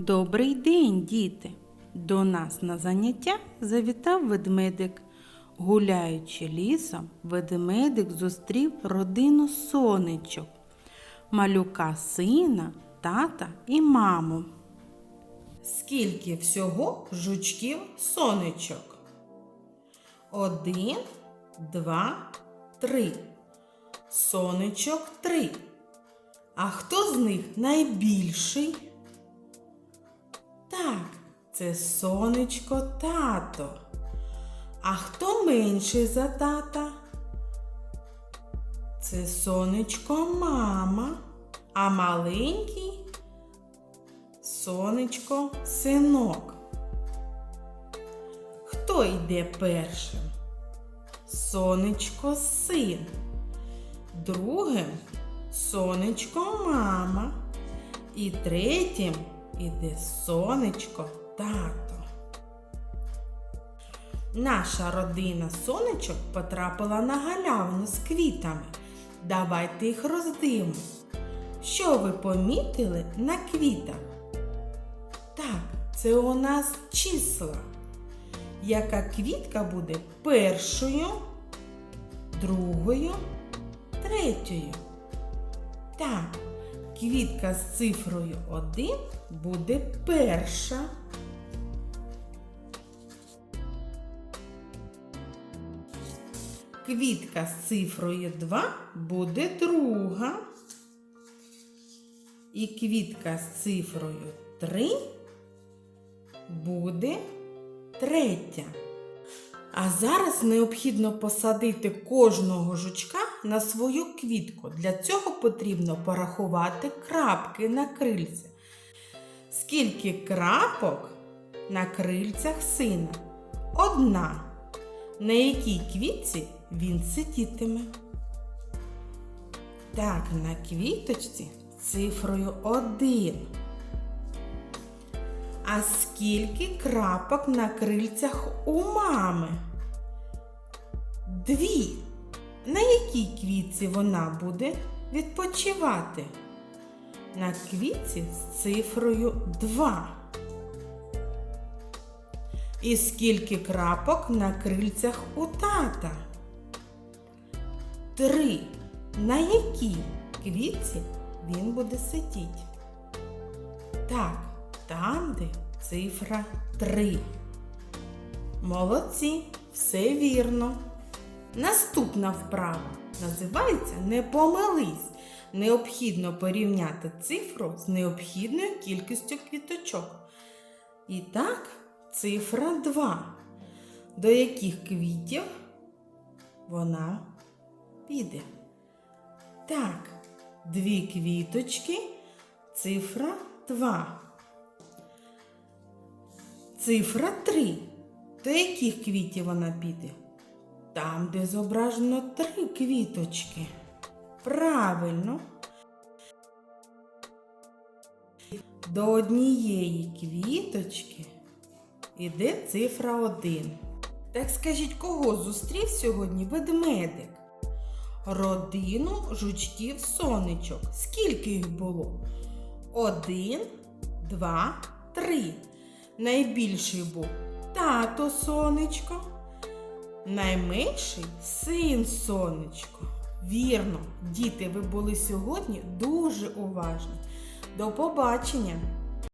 Добрий день, діти! До нас на заняття завітав ведмедик. Гуляючи лісом, ведмедик зустрів родину сонечок, малюка сина, тата і маму. Скільки всього жучків сонечок? Один, два, три. Сонечок три. А хто з них найбільший? Так, це сонечко тато. А хто менший за тата? Це сонечко мама, а маленький сонечко синок. Хто йде першим? Сонечко син. Другим сонечко мама. І третім іде сонечко тато. Наша родина сонечок потрапила на галявину з квітами. Давайте їх роздивимо. Що ви помітили на квітах? Так, це у нас числа. Яка квітка буде першою, другою, третьою? Так, квітка з цифрою 1 буде перша. Квітка з цифрою 2 буде друга. І квітка з цифрою 3 буде третя. А зараз необхідно посадити кожного жучка на свою квітку. Для цього потрібно порахувати крапки на крильці. Скільки крапок на крильцях сина? Одна. На якій квітці він сидітиме? Так, на квіточці цифрою 1. А скільки крапок на крильцях у мами? Дві. На якій квітці вона буде відпочивати? На квітці з цифрою 2. І скільки крапок на крильцях у тата? Три. На якій квітці він буде сидіти? Так, там, де цифра 3. Молодці, все вірно. Наступна вправа називається Не помились. Необхідно порівняти цифру з необхідною кількістю квіточок. І так, цифра 2. До яких квітів вона піде? Так, дві квіточки, цифра 2. Цифра 3. До яких квітів вона піде? Там, де зображено три квіточки. Правильно. До однієї квіточки іде цифра 1. Так скажіть, кого зустрів сьогодні ведмедик? Родину жучків сонечок. Скільки їх було? Один, два, три. Найбільший був тато сонечко. Найменший син сонечко. Вірно, діти, ви були сьогодні дуже уважні. До побачення!